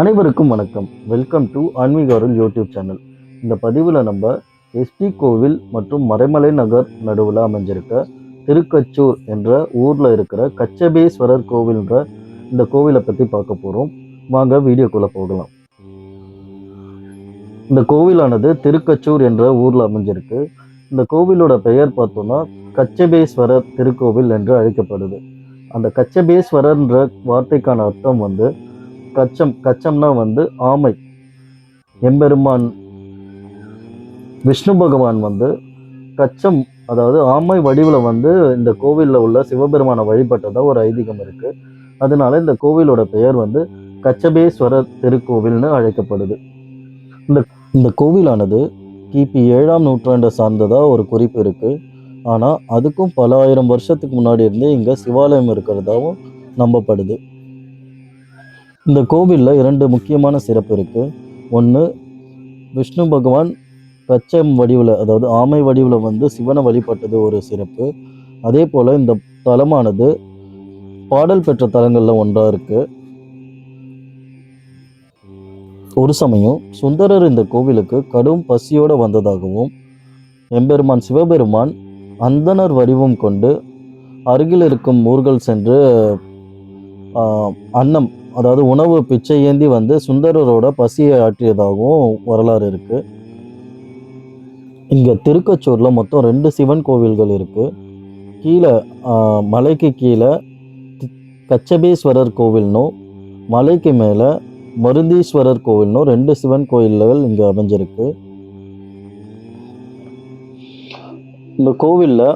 அனைவருக்கும் வணக்கம். Welcome to ஆன்மீக அருள் யூடியூப் சேனல் இந்த பதிவில் நம்ம எஸ்டி கோவில் மற்றும் மறைமலை நகர் நடுவில் அமைஞ்சிருக்க திருக்கச்சூர் என்ற ஊரில் இருக்கிற கச்சபேஸ்வரர் கோவில்ன்ற இந்த கோவிலை பற்றி பார்க்க போகிறோம் வாங்க வீடியோக்குள்ளே போகலாம். இந்த கோவிலானது திருக்கச்சூர் என்ற ஊரில் அமைஞ்சிருக்கு. இந்த கோவிலோட பெயர் பார்த்தோம்னா கச்சபேஸ்வரர் திருக்கோவில் என்று அழைக்கப்படுது. அந்த கச்சபேஸ்வரர்ன்ற வார்த்தைக்கான அர்த்தம் வந்து கச்சம் கச்சம்னா வந்து ஆமை. எம்பெருமான் விஷ்ணு பகவான் வந்து கச்சம் அதாவது ஆமை வடிவில் வந்து இந்த கோவிலில் உள்ள சிவபெருமானை வழிபட்டதாக ஒரு ஐதீகம் இருக்குது அதனால இந்த கோவிலோட பெயர் வந்து கச்சபேஸ்வரர் திருக்கோவில்னு அழைக்கப்படுது. இந்த இந்த கோவிலானது கிபி ஏழாம் நூற்றாண்டை சார்ந்ததாக ஒரு குறிப்பு இருக்குது ஆனால் அதுக்கும் பல ஆயிரம் வருஷத்துக்கு முன்னாடி இருந்தே இங்கே சிவாலயம் இருக்கிறதாவும் நம்பப்படுது. இந்த கோவிலில் இரண்டு முக்கியமான சிறப்பு இருக்குது ஒன்று விஷ்ணு பகவான் பச்சம் வடிவில் அதாவது ஆமை வடிவில் வந்து சிவனை வழிபட்டது ஒரு சிறப்பு. அதே போல் இந்த தலமானது பாடல் பெற்ற தலங்களில் ஒன்றாக இருக்குது ஒரு சமயம் சுந்தரர் இந்த கோவிலுக்கு கடும் பசியோடு வந்ததாகவும் எம்பெருமான் சிவபெருமான் அந்தணர் வடிவம் கொண்டு அருகில் இருக்கும் ஊர்கள் சென்று அன்னம் அதாவது உணவு பிச்சை ஏந்தி வந்து சுந்தரரோட பசியை ஆற்றியதாகவும் வரலாறு இருக்கு. இங்க திருக்கச்சூர்ல மொத்தம் ரெண்டு சிவன் கோவில்கள் இருக்கு. கீழே மலைக்கு கீழே கச்சபேஸ்வரர் கோவில்னும் மலைக்கு மேலே மருந்தீஸ்வரர் கோவில்னும் ரெண்டு சிவன் கோயில்கள் இங்கே அமைஞ்சிருக்கு. இந்த கோவிலில்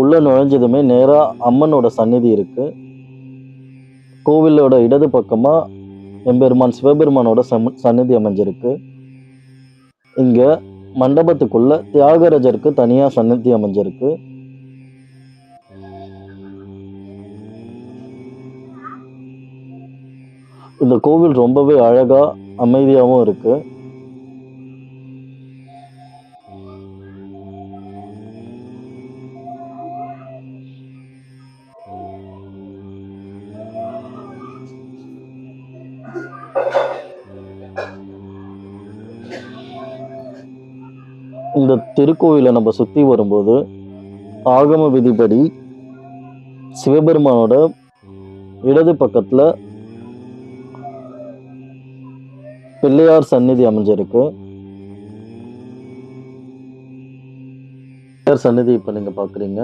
உள்ளே நுழைஞ்சதுமே நேராக அம்மனோட சந்நிதி இருக்கு. கோவிலோட இடது பக்கமாக எம்பெருமான் சிவபெருமானோட சம் சந்நிதி அமைஞ்சிருக்கு. இங்கே மண்டபத்துக்குள்ள தியாகராஜருக்கு தனியாக சந்நிதி அமைஞ்சிருக்கு. இந்த கோவில் ரொம்பவே அழகாக அமைதியாகவும் இருக்குது இந்த திருக்கோவிலை நம்ம சுற்றி வரும்போது ஆகம விதிப்படி சிவபெருமானோட இடது பக்கத்தில் பிள்ளையார் சந்நிதி அமைஞ்சிருக்கு. சந்நிதி இப்போ நீங்கள் பார்க்குறீங்க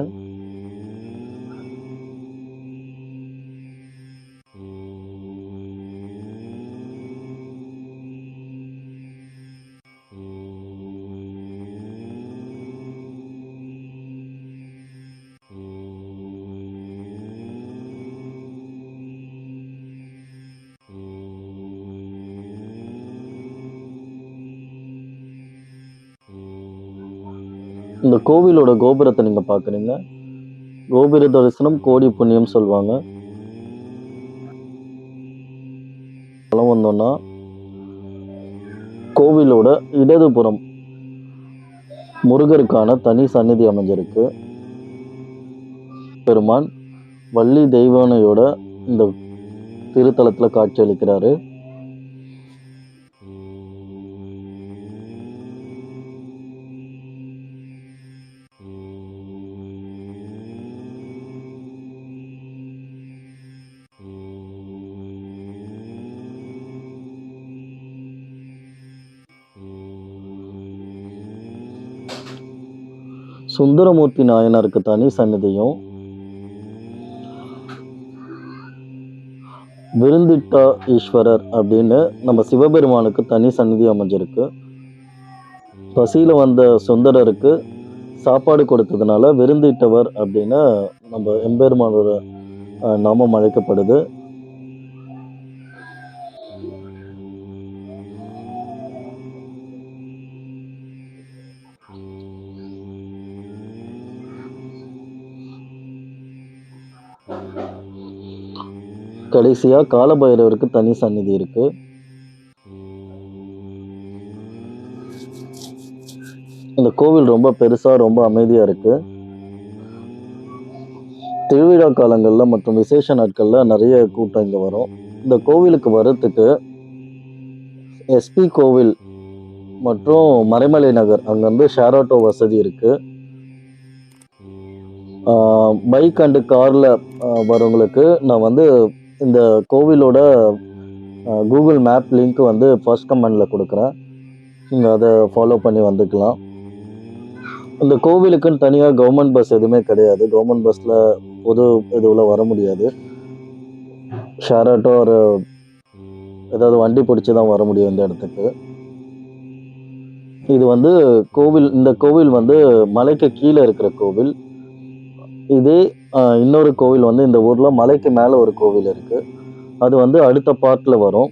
இந்த கோவிலோட கோபுரத்தை நீங்கள் பார்க்குறீங்க. கோபுர தரிசனம் கோடி புண்ணியம் சொல்லுவாங்க பலம் வந்தோம்னா கோவிலோட இடதுபுறம் முருகருக்கான தனி சந்நிதி அமைஞ்சிருக்கு. பெருமான் வள்ளி தெய்வானையோட இந்த திருத்தலத்தில் காட்சியளிக்கிறாரு சுந்தரமூர்த்தி நாயனாருக்கு தனி சந்நிதியும். விருந்திட்டா ஈஸ்வரர் அப்படின்னு நம்ம சிவபெருமானுக்கு தனி சந்நிதி அமைஞ்சிருக்கு. பசியில் வந்த சுந்தரருக்கு சாப்பாடு கொடுத்ததுனால விருந்திட்டவர் அப்படின்னு நம்ம எம்பெருமானோட நாமம் அழைக்கப்படுது. கடைசியா காலபைரவருக்கு தனி சந்நிதி இருக்கு. இந்த கோவில் ரொம்ப பெருசா ரொம்ப அமைதியா இருக்கு. திருவிழா காலங்கள்ல மற்றும் விசேஷ நாட்கள்ல நிறைய கூட்டம் இங்க வரும். இந்த கோவிலுக்கு வர்றதுக்கு எஸ்பி கோவில் மற்றும் மறைமலை நகர் அங்கேருந்து ஷேர் ஆட்டோ வசதி இருக்குது பைக் அண்டு காரில் வரவங்களுக்கு நான் வந்து இந்த கோவிலோட கூகுள் மேப் லிங்க் வந்து ஃபர்ஸ்ட் கமெண்டில் கொடுக்குறேன். நீங்கள் அதை ஃபாலோ பண்ணி வந்துக்கலாம். இந்த கோவிலுக்குன்னு தனியாக கவர்மெண்ட் பஸ் எதுவுமே கிடையாது. கவர்மெண்ட் பஸ்ஸில் பொது இதுவில் வர முடியாது. ஷேர் ஆட்டோ ஒரு ஏதாவது வண்டி பிடிச்சி தான் வர முடியும் இந்த இடத்துக்கு. இது வந்து கோவில் இந்த கோவில் வந்து மலைக்கு கீழே இருக்கிற கோவில். இதே இன்னொரு கோவில் வந்து இந்த ஊரில் மலைக்கு மேலே ஒரு கோவில் இருக்குது அது வந்து அடுத்த பார்ட்டில் வரும்.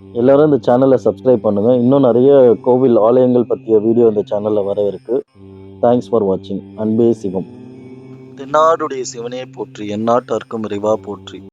எல்லாரும் இந்த சேனலை சப்ஸ்கிரைப் பண்ணுங்கள் இன்னும் நிறைய கோவில் ஆலயங்கள் பற்றிய வீடியோ இந்த சேனலில் வர இருக்குது தேங்க்ஸ் ஃபார் வாட்சிங் அன்பே சிவம். தென்னாடுடைய சிவனே போற்றி எந்நாட்டார்க்கும் இறைவா போற்றி.